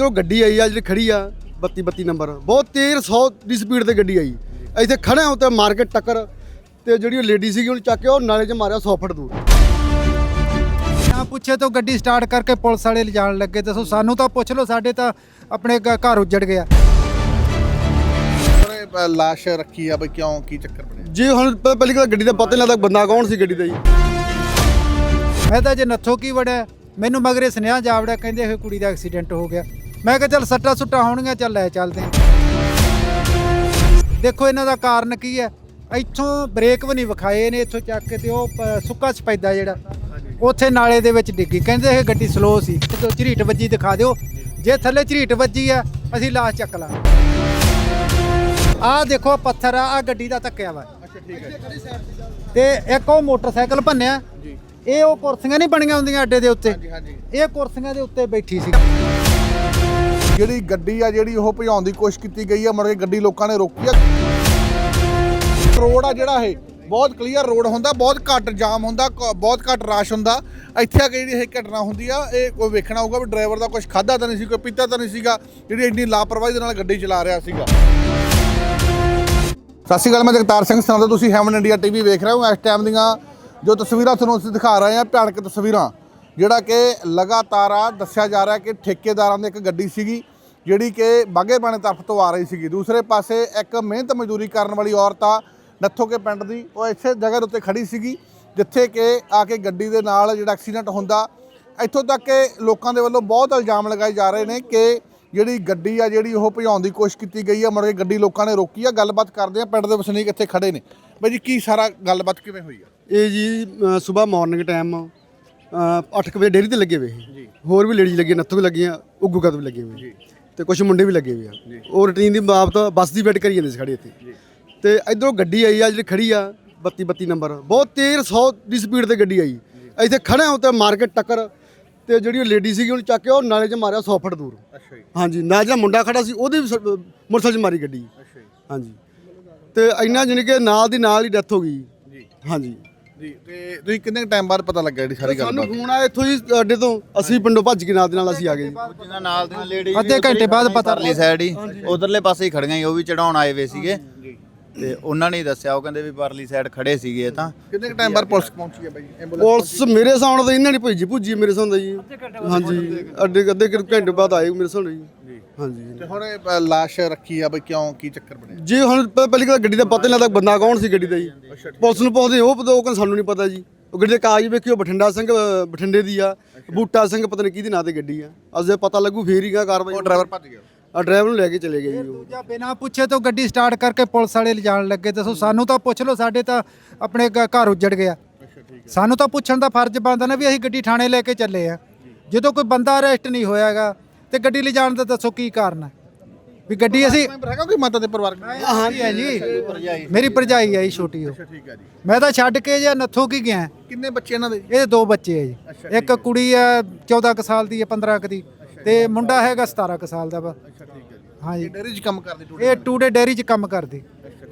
ਇਧਰੋਂ ਗੱਡੀ ਆਈ ਆ ਜਿਹੜੀ ਖੜੀ ਆ 32 32 ਨੰਬਰ ਬਹੁਤ ਤੇਜ਼ 100 ਦੀ ਸਪੀਡ ਤੇ ਗੱਡੀ ਆਈ। ਇੱਥੇ ਖੜੇ ਹਾਂ ਤੇ ਮਾਰਕੀਟ ਟੱਕਰ ਤੇ ਜਿਹੜੀ ਉਹ ਲੇਡੀ ਸੀਗੀ ਉਹਨੂੰ ਚੱਕ ਕੇ ਉਹ ਨਾਲੇ 'ਚ ਮਾਰਿਆ 100 ਫੁੱਟ ਦੂਰ। ਨਾ ਪੁੱਛੇ ਤਾਂ ਗੱਡੀ ਸਟਾਰਟ ਕਰਕੇ ਪੁਲਿਸ ਵਾਲੇ ਲਿਜਾਣ ਲੱਗੇ ਦੱਸੋ ਸਾਨੂੰ ਤਾਂ ਪੁੱਛ ਲਓ ਸਾਡੇ ਤਾਂ ਆਪਣੇ ਘ- ਘਰ ਉੱਜੜ ਗਿਆ। ਉਹਨੇ ਲਾਸ਼ ਰੱਖੀ ਆ ਬਈ ਕਿਉਂ ਕੀ ਚੱਕਰ ਬਣਿਆ? ਜੇ ਹੁਣ ਪ- ਪਹਿਲੀ ਗੱਲ ਗੱਡੀ ਦਾ ਪਤਾ ਨਹੀਂ ਲੱਗਦਾ ਬੰਦਾ ਕੌਣ ਸੀ ਗੱਡੀ ਦਾ ਜੀ। ਮੈਂ ਤਾਂ ਜੇ ਨੱਥੋ ਕੀ ਵੜਿਆ ਮੈਨੂੰ ਮਗਰੇ ਸੁਨੇਹਾ ਜਾਵੜਿਆ ਕਹਿੰਦੇ ਇਹ ਕੁੜੀ ਦਾ ਐਕਸੀਡੈਂਟ ਹੋ ਗਿਆ। ਮੈਂ ਕਿਹਾ ਚੱਲ ਸੱਟਾ ਸੁੱਟਾਂ ਹੋਣਗੀਆਂ ਚੱਲ ਲੈ ਚੱਲਦੇ ਹਾਂ। ਦੇਖੋ ਇਹਨਾਂ ਦਾ ਕਾਰਨ ਕੀ ਹੈ। ਇੱਥੋਂ ਬ੍ਰੇਕ ਵੀ ਨਹੀਂ ਵਿਖਾਏ ਨੇ ਇੱਥੋਂ ਚੱਕ ਕੇ ਤੇ ਉਹ ਪ- ਸੁੱਕਾ ਸਪੈਦਾ ਜਿਹੜਾ ਉੱਥੇ ਨਾਲੇ ਦੇ ਵਿੱਚ ਡਿੱਗੀ। ਕਹਿੰਦੇ ਇਹ ਗੱਡੀ ਸਲੋ ਸੀ। ਤੇ ਝਰੀਟ ਵੱਜੀ ਦਿਖਾ ਦਿਓ। ਜੇ ਥੱਲੇ ਝਰੀਟ ਵੱਜੀ ਆ ਅਸੀਂ ਲਾਸ਼ ਚੱਕ ਲਾਂਗੇ। ਆਹ ਦੇਖੋ ਪੱਥਰ ਆ ਆ ਗੱਡੀ ਦਾ ਧੱਕਿਆ ਵਾ। ਅੱਛਾ ਠੀਕ ਹੈ। ਤੇ ਇੱਕ ਉਹ ਮੋਟਰਸਾਈਕਲ ਭੰਨਿਆ। ਜੀ। ਇਹ ਉਹ ਕੁਰਸੀਆਂ ਨਹੀਂ ਬਣੀਆਂ ਹੁੰਦੀਆਂ ਅੱਡੇ ਦੇ ਉੱਤੇ। ਹਾਂਜੀ ਹਾਂਜੀ। ਇਹ ਕੁਰਸੀਆਂ ਦੇ ਉੱਤੇ ਬੈਠੀ ਸੀ। ਜਿਹੜੀ ਗੱਡੀ ਆ ਜਿਹੜੀ ਉਹ ਭਜਾਉਣ ਦੀ ਕੋਸ਼ਿਸ਼ ਕੀਤੀ ਗਈ ਆ ਮੁੜ ਕੇ ਗੱਡੀ ਲੋਕਾਂ ਨੇ ਰੋਕੀ ਆ। ਰੋਡ ਆ ਜਿਹੜਾ ਇਹ, ਬਹੁਤ ਕਲੀਅਰ ਰੋਡ ਹੁੰਦਾ, ਬਹੁਤ ਘੱਟ ਜਾਮ ਹੁੰਦਾ ਬਹੁਤ ਘੱਟ ਰਸ਼ ਹੁੰਦਾ। ਇੱਥੇ ਆ ਕੇ ਜਿਹੜੀ ਇਹ ਘਟਨਾ ਹੁੰਦੀ ਆ, ਇਹ ਕੋਈ ਵੇਖਣਾ ਹੋਊਗਾ ਵੀ ਡਰਾਈਵਰ ਦਾ ਕੁਝ ਖਾਦਾ ਤਾਂ ਨਹੀਂ ਸੀ, ਕੋਈ ਪੀਤਾ ਤਾਂ ਨਹੀਂ ਸੀਗਾ, ਜਿਹੜੀ ਇੰਨੀ ਲਾਪਰਵਾਹੀ ਦੇ ਨਾਲ ਗੱਡੀ ਚਲਾ ਰਿਹਾ ਸੀਗਾ। ਸਤਿ ਸ਼੍ਰੀ ਅਕਾਲ, ਮੈਂ ਜਗਤਾਰ ਸਿੰਘ ਸਨਾਦਾ, ਤੁਸੀਂ ਹੈਵਨ ਇੰਡੀਆ ਟੀਵੀ ਵੇਖ ਰਹੇ ਹੋ। ਇਸ ਟਾਈਮ ਦੀਆਂ ਜੋ ਤਸਵੀਰਾਂ ਤੁਹਾਨੂੰ ਅਸੀਂ ਦਿਖਾ ਰਹੇ ਹਾਂ, ਭਿਆਨਕ ਤਸਵੀਰਾਂ। ਜਿਹੜਾ ਕਿ ਲਗਾਤਾਰ ਆ, ਦੱਸਿਆ ਜਾ ਰਿਹਾ ਕਿ ਠੇਕੇਦਾਰਾਂ ਦੀ ਇੱਕ ਗੱਡੀ ਸੀਗੀ, ਜਿਹੜੀ ਕਿ ਬਾਗੇ ਬਾਣੇ ਤਰਫ ਤੋਂ ਆ ਰਹੀ ਸੀਗੀ। ਦੂਸਰੇ ਪਾਸੇ ਇੱਕ ਮਿਹਨਤ ਮਜ਼ਦੂਰੀ ਕਰਨ ਵਾਲੀ ਔਰਤ ਆ, ਨੱਥੋ ਕੇ ਪਿੰਡ ਦੀ, ਉਹ ਇਸੇ ਜਗ੍ਹਾ ਦੇ ਉੱਤੇ ਖੜੀ ਸੀਗੀ, ਜਿੱਥੇ ਕਿ ਆ ਕੇ ਗੱਡੀ ਦੇ ਨਾਲ ਜਿਹੜਾ ਐਕਸੀਡੈਂਟ ਹੁੰਦਾ, ਇੱਥੋਂ ਤੱਕ ਕਿ ਲੋਕਾਂ ਦੇ ਵੱਲੋਂ ਬਹੁਤ ਇਲਜ਼ਾਮ ਲਗਾਏ ਜਾ ਰਹੇ ਨੇ ਕਿ ਜਿਹੜੀ ਗੱਡੀ ਆ, ਜਿਹੜੀ ਉਹ ਭਜਾਉਣ ਦੀ ਕੋਸ਼ਿਸ਼ ਕੀਤੀ ਗਈ ਆ ਮੁੜ ਕੇ ਗੱਡੀ ਲੋਕਾਂ ਨੇ ਰੋਕੀ ਆ, ਗੱਲਬਾਤ ਕਰਦੇ ਆ, ਪਿੰਡ ਦੇ ਵਸਨੀਕ ਇੱਥੇ ਖੜੇ ਨੇ। ਬਾਈ ਜੀ, ਕੀ ਸਾਰਾ ਗੱਲਬਾਤ ਕਿਵੇਂ ਹੋਈ ਆ? ਇਹ ਜੀ ਸਵੇਰ ਮਾਰਨਿੰਗ ਟਾਈਮ 8 ਵਜੇ ਡੇਰੀ ਤੇ ਲੱਗੇ ਹੋਏ ਸੀ ਹੋਰ ਵੀ ਲੇਡੀਜ਼ ਲੱਗੀਆਂ ਨੱਥੋਂ ਵੀ ਲੱਗੀਆਂ ਉੱਗੂ ਕਦ ਵੀ ਲੱਗੇ ਹੋਏ ਤੇ ਕੁਝ ਮੁੰਡੇ ਵੀ ਲੱਗੇ ਹੋਏ ਆ। ਉਹ ਰੂਟੀਨ ਦੀ ਬਾਬਤ ਬੱਸ ਦੀ ਵੇਟ ਕਰੀ ਜਾਂਦੇ ਸੀ ਖੜੇ ਇੱਥੇ। ਤੇ ਇਧਰੋਂ ਗੱਡੀ ਆਈ ਆ ਜਿਹੜੀ ਖੜੀ ਆ 32 32 ਨੰਬਰ ਬਹੁਤ ਤੇਜ਼ 100 ਦੀ ਸਪੀਡ ਤੇ ਗੱਡੀ ਆਈ। ਇੱਥੇ ਖੜੇ ਹਾਂ ਤੇ ਮਾਰਕੀਟ ਟੱਕਰ ਤੇ ਜਿਹੜੀ ਉਹ ਲੇਡੀ ਸੀਗੀ ਉਹਨੂੰ ਚੱਕ ਕੇ ਉਹ ਨਾਲੇ 'ਚ ਮਾਰਿਆ 100 ਫੁੱਟ ਦੂਰ। ਅੱਛਾ ਜੀ। ਹਾਂਜੀ ਨਾਲ ਜਿਹੜਾ ਮੁੰਡਾ ਖੜਾ ਸੀ ਉਹਦੇ ਵੀ ਸ- ਮੋਟਰਸਾਈਕਲ 'ਚ ਮਾਰੀ ਗੱਡੀ। ਅੱਛਾ ਜੀ। ਹਾਂਜੀ। ਤੇ ਇੰਨਾ ਜਾਣੀ ਕਿ ਨਾਲ ਦੀ ਨਾਲ ਹੀ ਡੈਥ ਹੋ ਗਈ। ਜੀ। ਹਾਂਜੀ। ਜੀ ਤੇ ਤੁਸੀਂ ਕਿੰਨੇ ਟਾਈਮ ਬਾਅਦ ਪਤਾ ਲੱਗਾ ਜਿਹੜੀ ਸਾਰੀ ਸਾਨੂੰ ਗੱਲਬਾਤ? ਫੋਨ ਆਇਆ ਇੱਥੋਂ ਹੀ ਅੱਡੇ ਤੋਂ ਅਸੀਂ ਪਿੰਡੋਂ ਭੱਜ ਕੇ ਨਾਲ ਦੇ ਨਾਲ ਅਸੀਂ ਆ ਗਏ ਜੀ। ਜਿਹਨਾਂ ਨਾਲ ਦੀਆਂ ਲੇਡੀ ਅੱਧੇ ਘੰਟੇ ਬਾਅਦ ਪਤਾ ਪਰਲੀ ਸਾਈਡ ਹੀ। ਉਧਰਲੇ ਪਾਸੇ ਹੀ ਖੜੀਆਂ ਸੀ ਉਹ ਵੀ ਚੜਾਉਣ ਆਏ ਵੇ ਸੀਗੇ। ਤੇ ਉਹਨਾਂ ਨੇ ਹੀ ਦੱਸਿਆ ਉਹ ਕਹਿੰਦੇ ਵੀ ਪਰਲੀ ਸਾਈਡ ਖੜੇ ਸੀਗੇ ਇਹ ਤਾਂ। ਕਿੰਨੇ ਟਾਈਮ ਬਾਅਦ ਪੁਲਿਸ ਪਹੁੰਚੀ ਹੈ ਬਾਈ? ਐਂਬੂਲੈਂਸ ਪੁਲਿਸ ਮੇਰੇ ਸਾਹਮਣੇ ਤਾਂ ਇਹਨਾਂ ਨੇ ਭੇਜੀ ਭੁੱਜੀ ਮੇਰੇ ਸਾਹਮਣੇ ਜੀ। ਹਾਂਜੀ ਅੱਡੇ ਅੱਧੇ ਕੁ ਘੰਟੇ ਬਾਅਦ ਆਏ ਮੇਰੇ ਸਾਹਮਣੇ ਜੀ। ਹਾਂਜੀ ਤੇ ਹੁਣ ਇਹ, ਅ, ਲਾਸ਼ ਰੱਖੀ ਆ ਬਈ ਕਿਉਂ ਕੀ ਚੱਕਰ ਬਣਿਆ? ਜੇ ਹੁਣ ਪ- ਪਹਿਲੀ ਗੱਲ ਗੱਡੀ ਦਾ ਪਤਾ ਨਹੀਂ ਲੱਗਦਾ ਬੰਦਾ ਕੌਣ ਸੀ ਗੱਡੀ ਦਾ ਜੀ। ਪੁਲਿਸ ਨੂੰ ਪੁੱਛਦੇ ਉਹ ਪਤਾ ਉਹ ਕਹਿੰਦੇ ਸਾਨੂੰ ਨਹੀਂ ਪਤਾ ਜੀ। ਉਹ ਗੱਡੀ ਦੇ ਕਾਗਜ਼ ਵੇਖਿਓ ਬਠਿੰਡਾ ਸਿੰਘ ਅ, ਬਠਿੰਡੇ ਦੀ ਆ। ਬੂਟਾ ਸਿੰਘ ਪਤਾ ਨਹੀਂ ਕਿਹਦੇ ਨਾਂ ਤੇ ਗੱਡੀ ਆ। ਅਜੇ ਪਤਾ ਲੱਗੂ ਫੇਰ ਹੀ ਗਾ ਕਾਰਵਾਈ। ਉਹ ਡਰਾਈਵਰ ਭੱਜ ਗਿਆ। ਆ ਡਰਾਈਵਰ ਨੂੰ ਲੈ ਕੇ ਚਲੇ ਗਏ ਜੀ ਉਹ। ਜਾਂ ਬਿਨਾ ਪੁੱਛੇ ਤਾਂ ਗੱਡੀ ਸਟਾਰਟ ਕਰਕੇ ਪੁਲਿਸ ਵਾਲੇ ਲਿਜਾਣ ਲੱਗੇ। ਦੱਸੋ ਸਾਨੂੰ ਤਾਂ ਪੁੱਛ ਲਓ ਸਾਡੇ ਤਾਂ ਆਪਣੇ ਘ- ਘਰ ਉੱਜੜ ਗਿਆ। ਸਾਨੂੰ ਤਾਂ ਪੁੱਛਣ ਦਾ ਫਰਜ਼ ਬਣਦਾ ਨਾ ਵੀ ਅਸੀਂ ਗੱਡੀ ਥਾਣੇ ਲੈ ਕੇ ਚੱਲੇ ਆ। ਜਦੋਂ ਕੋਈ ਬੰਦਾ ਅਰੈਸਟ ਨਹੀਂ ਹੋਇਆਗਾ ਤੇ ਗੱਡੀ ਲਿਜਾਣ ਦਾ ਦੱਸੋ ਕੀ ਕਾਰਨ ਹੈ? ਵੀ ਗੱਡੀ ਅਸੀਂ ਮੈਂਬਰ ਹੈਗਾ ਕੋਈ ਮਾਤਾ ਦੇ ਪਰਿਵਾਰ ਹਾਂਜੀ ਹੈ ਜੀ ਮੇਰੀ ਭਰਜਾਈ ਹੈ ਜੀ ਛੋਟੀ ਉਹ। ਠੀਕ ਹੈ ਜੀ। ਮੈਂ ਤਾਂ ਛੱਡ ਕੇ ਜਾਂ ਨੱਥੋ ਕੀ ਗਿਆ? ਕਿੰਨੇ ਬੱਚੇ ਇਹਨਾਂ ਦੇ ਇਹਦੇ ਦੋ ਬੱਚੇ ਹੈ ਜੀ। ਇੱਕ ਕੁੜੀ ਹੈ 14 ਕੁ ਸਾਲ ਦੀ ਹੈ 15 ਕੁ ਦੀ। ਤੇ ਮੁੰਡਾ ਹੈਗਾ 17 ਕੁ ਸਾਲ ਦਾ ਵਾ। ਅੱਛਾ ਠੀਕ ਹੈ ਜੀ। ਹਾਂਜੀ ਡੇਰੀ 'ਚ ਕੰਮ ਕਰਦੇ ਟੂਡੇ ਇਹ ਟੂਡੇ ਡੈਰੀ 'ਚ ਕੰਮ ਕਰਦੇ।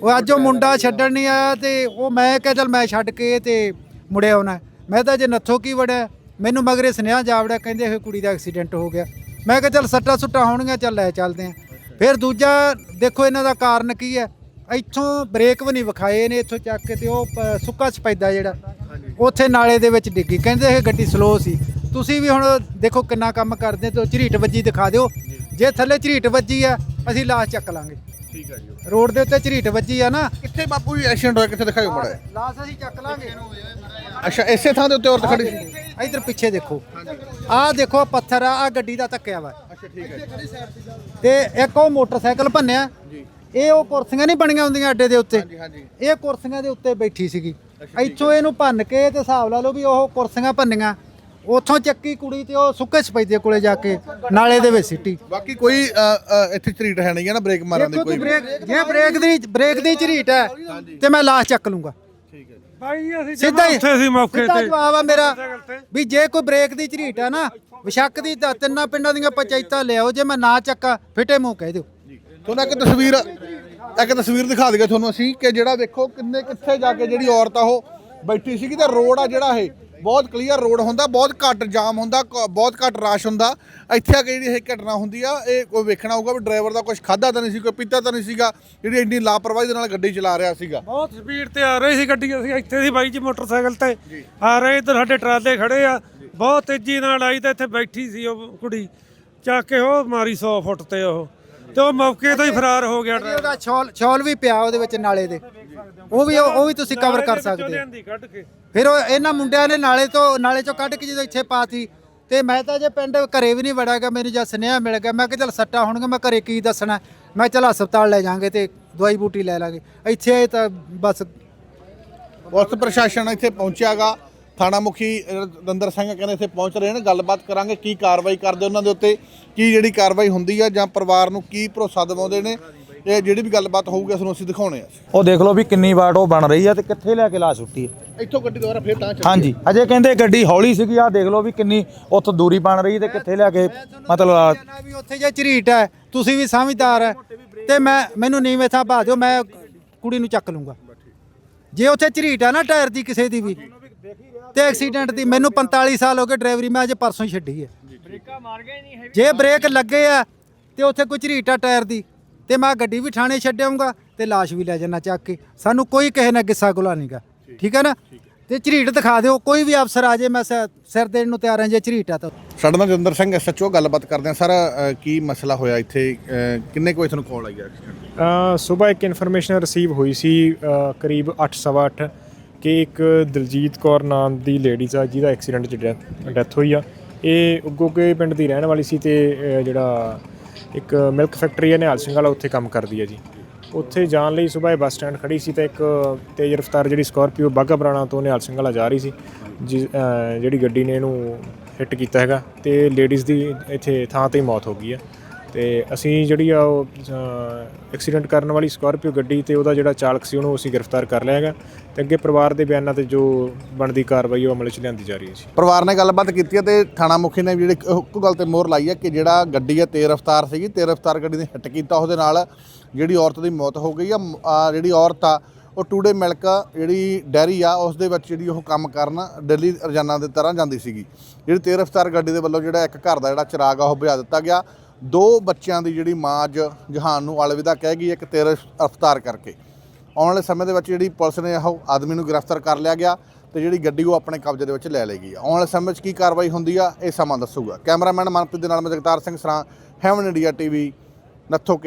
ਉਹ ਅੱਜ ਉਹ ਮੁੰਡਾ ਛੱਡਣ ਨਹੀਂ ਆਇਆ ਤੇ ਉਹ ਮੈਂ ਕਿਹਾ ਚੱਲ ਮੈਂ ਛੱਡ ਕੇ ਤੇ ਮੁੜਿਆ ਆਉਣਾ ਮੈਂ ਤਾਂ ਜੇ ਨੱਥੋ ਕੀ ਵੜਿਆ? ਮੈਨੂੰ ਮਗਰੇ ਸੁਨੇਹਾ ਜਾਵੜਿਆ ਕਹਿੰਦੇ ਇਹ ਕੁੜੀ ਦਾ ਐਕਸੀਡੈਂਟ ਹੋ ਗਿਆ। ਮੈਂ ਕਿਹਾ ਚੱਲ ਸੱਟਾ ਸੁੱਟਾਂ ਹੋਣਗੀਆਂ ਚੱਲ ਲੈ ਚੱਲਦੇ ਆ। ਫਿਰ ਦੂਜਾ ਦੇਖੋ ਇਹਨਾਂ ਦਾ ਕਾਰਨ ਕੀ ਹੈ। ਇੱਥੋਂ ਬ੍ਰੇਕ ਵੀ ਨਹੀਂ ਵਿਖਾਏ ਨੇ ਇੱਥੋਂ ਚੱਕ ਕੇ ਤੇ ਉਹ ਪ- ਸੁੱਕਾ ਸਪੈਦਾ ਜਿਹੜਾ ਉੱਥੇ ਨਾਲੇ ਦੇ ਵਿੱਚ ਡਿੱਗੀ। ਕਹਿੰਦੇ ਇਹ ਗੱਡੀ ਸਲੋ ਸੀ। ਤੁਸੀਂ ਵੀ ਹੁਣ ਦੇਖੋ ਕਿੰਨਾ ਕੰਮ ਕਰਦੇ ਤੇ ਉਹ ਝਰੀਟ ਵੱਜੀ ਦਿਖਾ ਦਿਓ। ਜੇ ਥੱਲੇ ਝਰੀਟ ਵੱਜੀ ਆ ਅਸੀਂ ਲਾਸ਼ ਚੱਕ ਲਾਂਗੇ। ਠੀਕ ਹੈ ਜੀ। ਰੋਡ ਦੇ ਉੱਤੇ ਝਰੀਟ ਵੱਜੀ ਆ ਨਾ। ਕਿੱਥੇ ਬਾਪੂ ਜੀ ਐਕਸੀਡੈਂਟ ਹੋਇਆ ਕਿੱਥੇ ਦਿਖਾਇਓ ਮੜਾ ਲਾਸ਼ ਅਸੀਂ ਚੱਕ ਲਾਂਗੇ। ਅੱਛਾ ਇਸੇ ਥਾਂ ਦੇ ਉੱਤੇ ਔਰਤ ਖੜੀ ਸੀ? ਇਧਰ ਪਿੱਛੇ ਦੇਖੋ। ਆਹ ਦੇਖੋ ਪੱਥਰ ਆ ਆ ਗੱਡੀ ਦਾ ਧੱਕਿਆ ਵਾ। ਅੱਛਾ ਠੀਕ ਹੈ ਤੇ ਇੱਕ ਉਹ ਮੋਟਰਸਾਈਕਲ ਭੰਨਿਆ। ਜੀ। ਇਹ ਉਹ ਕੁਰਸੀਆਂ ਨਹੀਂ ਬਣੀਆਂ ਹੁੰਦੀਆਂ ਅੱਡੇ ਦੇ ਉੱਤੇ। ਹਾਂਜੀ ਹਾਂਜੀ। ਇਹ ਕੁਰਸੀਆਂ ਦੇ ਉੱਤੇ ਬੈਠੀ ਸੀਗੀ। ਇੱਥੋਂ ਇਹਨੂੰ ਭੰਨ ਕੇ ਤੇ ਹਿਸਾਬ ਲਾ ਲਓ ਵੀ ਉਹ ਕੁਰਸੀਆਂ ਭੰਨੀਆਂ। ਉੱਥੋਂ ਚੱਕੀ ਕੁੜੀ ਤੇ ਉਹ ਸੁੱਕੇ ਸਪੈਦੇ ਕੋਲੇ ਜਾ ਕੇ ਨਾਲੇ ਦੇ ਵਿੱਚ ਸਿੱਟੀ। ਬਾਕੀ ਕੋਈ ਇੱਥੇ ਝਰੀਟ ਹੈ ਨਹੀਂ ਹੈ ਨਾ ਬ੍ਰੇਕ ਮਾਰਨ ਦੀ ਦੇਖੋ ਕੋਈ। ਜੇ ਬ੍ਰੇਕ ਦੀ ਬ੍ਰੇਕ ਦੀ ਝਰੀਟ ਹੈ ਤੇ ਮੈਂ ਲਾਸ਼ ਚੱਕ ਲੂੰਗਾ। ਠੀਕ ਹੈ ਜੀ। ਭਾਈ ਅਸੀਂ ਸਿੱਧਾ ਹੀ ਉੱਥੇ ਸੀ ਮੌਕੇ ਸਿੱਧਾ ਤੇ। ਜਵਾਬ ਆ ਮੇਰਾ। ਵੀ ਜੇ ਕੋਈ ਬ੍ਰੇਕ ਦੀ ਝਰੀਟ ਆ ਨਾ ਵਿਸ਼ੱਕ ਦੀ ਤਾਂ ਤਿੰਨਾਂ ਪਿੰਡਾਂ ਦੀਆਂ ਪੰਚਾਇਤਾਂ ਲਿਆਓ ਜੇ ਮੈਂ ਨਾ ਚੱਕਾ ਫਿੱਟੇ ਮੂੰਹ ਕਹਿ ਦਿਓ। ਤੁਹਾਨੂੰ ਇੱਕ ਤਸਵੀਰ ਇੱਕ ਤਸਵੀਰ ਦਿਖਾ ਦਈਏ ਤੁਹਾਨੂੰ ਅਸੀਂ ਕਿ ਜਿਹੜਾ ਦੇਖੋ ਕਿੰਨੇ ਕਿੱਥੇ ਜਾ ਕੇ ਜਿਹੜੀ ਔਰਤ ਆ ਉਹ ਬੈਠੀ ਸੀਗੀ ਤੇ ਰੋਡ ਆ ਜਿਹੜਾ ਇਹ। ਬਹੁਤ ਕਲੀਅਰ ਰੋਡ ਹੁੰਦਾ ਬਹੁਤ ਘੱਟ ਜਾਮ ਹੁੰਦਾ ਕ- ਬਹੁਤ ਘੱਟ ਰਸ਼ ਹੁੰਦਾ। ਇੱਥੇ ਆ ਕੇ ਜਿਹੜੀ ਇਹ ਘਟਨਾ ਹੁੰਦੀ ਆ ਇਹ ਕੋਈ ਵੇਖਣਾ ਹੋਊਗਾ ਵੀ ਡਰਾਈਵਰ ਦਾ ਕੁਝ ਖਾਦਾ ਤਾਂ ਨਹੀਂ ਸੀ ਕੋਈ ਪੀਤਾ ਤਾਂ ਨਹੀਂ ਸੀਗਾ ਜਿਹੜੀ ਇੰਨੀ ਲਾਪਰਵਾਹੀ ਦੇ ਨਾਲ ਗੱਡੀ ਚਲਾ ਰਿਹਾ ਸੀਗਾ। ਬਹੁਤ ਸਪੀਡ ਤੇ ਆ ਰਹੀ ਸੀ ਗੱਡੀ ਅਸੀਂ ਇੱਥੇ ਸੀ ਬਾਈ ਜੀ ਮੋਟਰਸਾਈਕਲ ਤੇ। ਆ ਰਹੇ ਇੱਧਰ ਸਾਡੇ ਟਰਾਲੇ ਖੜੇ ਆ ਬਹੁਤ ਤੇਜ਼ੀ ਨਾਲ ਆਈ ਤੇ ਇੱਥੇ ਬੈਠੀ ਸੀ ਉਹ ਕੁੜੀ। ਚੱਕ ਕੇ ਉਹ ਮਾਰੀ 100 ਫੁੱਟ ਤੇ ਉਹ। ਤੇ ਉਹ ਮੌਕੇ ਤੋਂ ਹੀ ਫਰਾਰ ਹੋ ਗਿਆ ਜੀ, ਉਹਦਾ ਛੋਲ ਛੋਲ ਵੀ ਪਿਆ ਉਹਦੇ ਵਿੱਚ ਨਾਲੇ ਦੇ। ਉਹ ਵੀ ਉਹ ਵੀ ਤੁਸੀਂ ਕਵਰ ਕਰ ਸਕਦੇ। ਹੋ। ਲਿਆਂਦੀ ਕੱਢ ਕੇ। ਫਿਰ ਉਹ ਇਹਨਾਂ ਮੁੰਡਿਆਂ ਨੇ ਨਾਲੇ ਤੋਂ ਨਾਲੇ ਚੋਂ ਕੱਢ ਕੇ ਜਦੋਂ ਇੱਥੇ ਪਾਤੀ ਤੇ ਮੈਂ ਤਾਂ ਜੇ ਪਿੰਡ ਘਰੇ ਵੀ ਨਹੀਂ ਵੜਾਗਾ ਮੈਨੂੰ ਜਦ ਸੁਨੇਹਾ ਮਿਲ ਗਿਆ ਮੈਂ ਕਿ ਚਲ ਸੱਟਾਂ ਹੋਣਗੀਆਂ ਮੈਂ ਘਰੇ ਕੀ ਦੱਸਣਾ? ਮੈਂ ਚਲ ਹਸਪਤਾਲ ਲੈ ਜਾਾਂਗੇ ਤੇ ਦਵਾਈ ਬੂਟੀ ਲੈ ਲਾਂਗੇ। ਇੱਥੇ ਆਏ ਤਾਂ ਬਸ ਪੁਲਿਸ ਪ੍ਰਸ਼ਾਸਨ ਇੱਥੇ ਪਹੁੰਚਿਆਗਾ ਥਾਣਾ ਮੁਖੀ ਰੰਦਰ ਸਿੰਘ ਕਹਿੰਦੇ ਇੱਥੇ ਪਹੁੰਚ ਰਹੇ ਨੇ ਗੱਲਬਾਤ ਕਰਾਂਗੇ ਕੀ ਕਾਰਵਾਈ ਕਰਦੇ ਉਹਨਾਂ ਦੇ ਉੱਤੇ ਕੀ ਜਿਹੜੀ ਕਾਰਵਾਈ ਹੁੰਦੀ ਆ ਜਾਂ ਪਰਿਵਾਰ ਨੂੰ ਕੀ ਭਰੋਸਾ ਦਿਵਾਉਂਦੇ ਨੇ ਇਹ ਜਿਹੜੀ ਵੀ ਗੱਲਬਾਤ ਹੋਊਗੀ ਉਸ ਨੂੰ ਅਸੀਂ ਦਿਖਾਉਣੇ ਆ। ਉਹ ਦੇਖ ਲਓ ਵੀ ਕਿੰਨੀ ਵਾਟ ਉਹ ਬਣ ਰਹੀ ਆ ਤੇ ਕਿੱਥੇ ਲੈ ਕੇ ਲਾ ਸੁੱਟੀ ਹੈ ਇੱਥੋਂ ਗੱਡੀ ਦੁਆਰਾ ਫੇਰ ਤਾਂ ਹਾਂਜੀ ਅਜੇ ਕਹਿੰਦੇ ਗੱਡੀ ਹੌਲੀ ਸੀਗੀ ਆ ਦੇਖ ਲਓ ਵੀ ਕਿੰਨੀ ਉੱਥੋਂ ਦੂਰੀ ਬਣ ਰਹੀ ਤੇ ਕਿੱਥੇ ਲੈ ਕੇ ਮਤਲਬ ਆ- ਵੀ ਉੱਥੇ ਜੇ ਝਰੀਟ ਹੈ ਤੁਸੀਂ ਵੀ ਸਮਝਦਾਰ ਹੈ ਤੇ ਮੈਂ ਮੈਨੂੰ ਨੀਵੇਂ ਥਾਂ ਪਾ ਦਿਓ ਮੈਂ ਕੁੜੀ ਨੂੰ ਚੱਕ ਲੂੰਗਾ। ਜੇ ਉੱਥੇ ਝਰੀਟ ਹੈ ਨਾ ਟਾਇਰ ਦੀ ਕਿਸੇ ਦੀ ਵੀ। ਤੇ ਐਕਸੀਡੈਂਟ ਦੀ ਮੈਨੂੰ 45 ਸਾਲ ਹੋ ਗਏ ਡਰਾਈਵਰੀ ਮੈਂ ਅਜੇ ਪਰਸੋਂ ਹੀ ਛੱਡੀ ਹੈ। ਜੇ ਬ੍ਰੇਕ ਲੱਗੇ ਆ ਤੇ ਉੱਥੇ ਕੋਈ ਝਰੀਟ ਆ ਟਾਇਰ ਦੀ ਤੇ ਮੈਂ ਗੱਡੀ ਵੀ ਥਾਣੇ ਛੱਡਿਆਉਂਗਾ ਤੇ ਲਾਸ਼ ਵੀ ਲੈ ਜਾਣਾ ਚੱਕ ਕੇ। ਸਾਨੂੰ ਕੋਈ ਕਿਸੇ ਨਾਲ ਗਿੱਸਾ ਗੁਲਾ ਨਹੀਂਗਾ ਠੀਕ ਹੈ ਨਾ? ਤੇ ਝਰੀਟ ਦਿਖਾ ਦਿਓ ਕੋਈ ਵੀ ਅਫਸਰ ਆ ਜੇ ਮੈਂ ਸ- ਸਿਰ ਦੇਣ ਨੂੰ ਤਿਆਰ ਹਾਂ ਜੇ ਝਰੀਟ ਆ ਤਾਂ। ਸਾਡੇ ਨਾਲ ਜੰਦਰ ਸਿੰਘ ਐਸਐਚਓ ਗੱਲਬਾਤ ਕਰਦੇ ਆ ਸਰ ਅ, ਕੀ ਮਸਲਾ ਹੋਇਆ ਇੱਥੇ? ਅ, ਕਿੰਨੇ ਕੋਈ ਤੁਹਾਨੂੰ ਕਾਲ ਆਈ ਹੈ ਐਕਸੀਡੈਂਟ ਸਵੇਰ ਇੱਕ ਇਨਫੋਰਮੇਸ਼ਨ ਰਿਸੀਵ ਹੋਈ ਸੀ ਅ, ਕਰੀਬ 8:08 ਕਿ ਇੱਕ ਦਲਜੀਤ ਕੌਰ ਨਾਮ ਦੀ ਲੇਡੀਜ਼ ਆ, ਜਿਹਦਾ ਐਕਸੀਡੈਂਟ 'ਚ ਡੈਥ ਹੋਈ ਆ। ਇਹ ਉਗੋਗੇ ਪਿੰਡ ਦੀ ਰਹਿਣ ਵਾਲੀ ਸੀ ਤੇ ਜਿਹੜਾ ਇੱਕ ਮਿਲਕ ਫੈਕਟਰੀ ਹੈ ਨਿਹਾਲ ਸਿੰਘ ਵਾਲਾ, ਉੱਥੇ ਕੰਮ ਕਰਦੀ ਹੈ ਜੀ। ਉੱਥੇ ਜਾਣ ਲਈ ਸਵੇਰ ਬੱਸ ਸਟੈਂਡ ਖੜੀ ਸੀ ਤਾਂ ਇੱਕ ਤੇਜ਼ ਰਫ਼ਤਾਰ ਜਿਹੜੀ ਸਕਾਰਪੀਓ ਬਾਘਾ ਬਰਾਣਾ ਤੋਂ ਨਿਹਾਲ ਸਿੰਘ ਵਾਲਾ ਜਾ ਰਹੀ ਸੀ ਜਿ- ਜਿਹੜੀ ਗੱਡੀ ਨੇ ਇਹਨੂੰ ਹਿੱਟ ਕੀਤਾ ਹੈਗਾ ਤੇ ਲੇਡੀਜ਼ ਦੀ ਇੱਥੇ ਥਾਂ ਤੇ ਹੀ ਮੌਤ ਹੋ ਗਈ ਆ। ਤੇ ਅਸੀਂ ਜਿਹੜੀ ਆ ਉਹ ਐਕਸੀਡੈਂਟ ਕਰਨ ਵਾਲੀ ਸਕਾਰਪੀਓ ਗੱਡੀ ਤੇ ਉਹਦਾ ਜਿਹੜਾ ਚਾਲਕ ਸੀ ਉਹਨੂੰ ਅਸੀਂ ਗ੍ਰਿਫਤਾਰ ਕਰ ਲਿਆ ਹੈਗਾ ਤੇ ਅੱਗੇ ਪਰਿਵਾਰ ਦੇ ਬਿਆਨਾਂ ਤੇ ਜੋ ਬਣਦੀ ਕਾਰਵਾਈ ਉਹ ਅਮਲ 'ਚ ਲਿਆਂਦੀ ਜਾ ਰਹੀ ਹੈ ਜੀ। ਪਰਿਵਾਰ ਨੇ ਗੱਲਬਾਤ ਕੀਤੀ ਹੈ ਤੇ ਥਾਣਾ ਮੁਖੀ ਨੇ ਜਿਹੜੀ ਇੱਕੋ ਗੱਲ ਤੇ ਮੋਹਰ ਲਾਈ ਹੈ ਕਿ ਜਿਹੜਾ ਗੱਡੀ ਹੈ ਤੇਜ਼ ਰਫ਼ਤਾਰ ਸੀਗੀ, ਤੇਜ਼ ਰਫ਼ਤਾਰ ਗੱਡੀ ਨੇ ਹਿੱਟ ਕੀਤਾ, ਉਹਦੇ ਨਾਲ ਜਿਹੜੀ ਔਰਤ ਦੀ ਮੌਤ ਹੋ ਗਈ ਆ। ਆ ਜਿਹੜੀ ਔਰਤ ਆ, ਉਹ ਟੂਡੇ ਮਿਲਕ ਜਿਹੜੀ ਡੈਰੀ ਆ, ਉਸ ਦੇ ਵਿੱਚ ਜਿਹੜੀ ਉਹ ਕੰਮ ਕਰਨ ਡੇਲੀ ਰੋਜ਼ਾਨਾ ਦੇ ਤਰ੍ਹਾਂ ਜਾਂਦੀ ਸੀਗੀ। ਜਿਹੜੀ ਤੇਜ਼ ਰਫ਼ਤਾਰ ਗੱਡੀ ਦੇ ਵੱਲੋਂ ਜਿਹੜਾ ਇੱਕ ਘਰ ਦਾ ਜਿਹੜਾ ਚਿਰਾਗ ਆ, ਉਹ ਬੁਝਾ ਦਿੱਤਾ ਗਿਆ। ਦੋ ਬੱਚਿਆਂ ਦੀ ਜਿਹੜੀ ਮਾਂ ਅੱਜ ਜਹਾਨ ਨੂੰ ਅਲਵਿਦਾ ਕਹਿ ਗਈ, ਇੱਕ ਤੇਜ਼ ਰਫ਼ਤਾਰ ਕਰਕੇ। ਆਉਣ ਵਾਲੇ ਸਮੇਂ ਦੇ ਵਿੱਚ ਜਿਹੜੀ ਪੁਲਿਸ ਨੇ ਉਹ ਆਦਮੀ ਨੂੰ ਗ੍ਰਿਫਤਾਰ ਕਰ ਲਿਆ ਗਿਆ ਤੇ ਜਿਹੜੀ ਗੱਡੀ ਉਹ ਆਪਣੇ ਕਬਜ਼ੇ ਦੇ ਵਿੱਚ ਲੈ ਲਈ ਗਈ ਆਉਣ ਵਾਲੇ ਸਮੇਂ 'ਚ ਕੀ ਕਾਰਵਾਈ ਹੁੰਦੀ ਆ, ਇਹ ਸਮਾਂ ਦੱਸੂਗਾ। ਕੈਮਰਾਮੈਨ ਮਨਪ੍ਰੀਤ ਦੇ ਨਾਲ ਮੈਂ ਜਗਤਾਰ ਸਿੰਘ ਸਰਾਂ ਹੈਵਨ ਇੰਡੀਆ ਟੀਵੀ ਨੱਥੋਕੇ।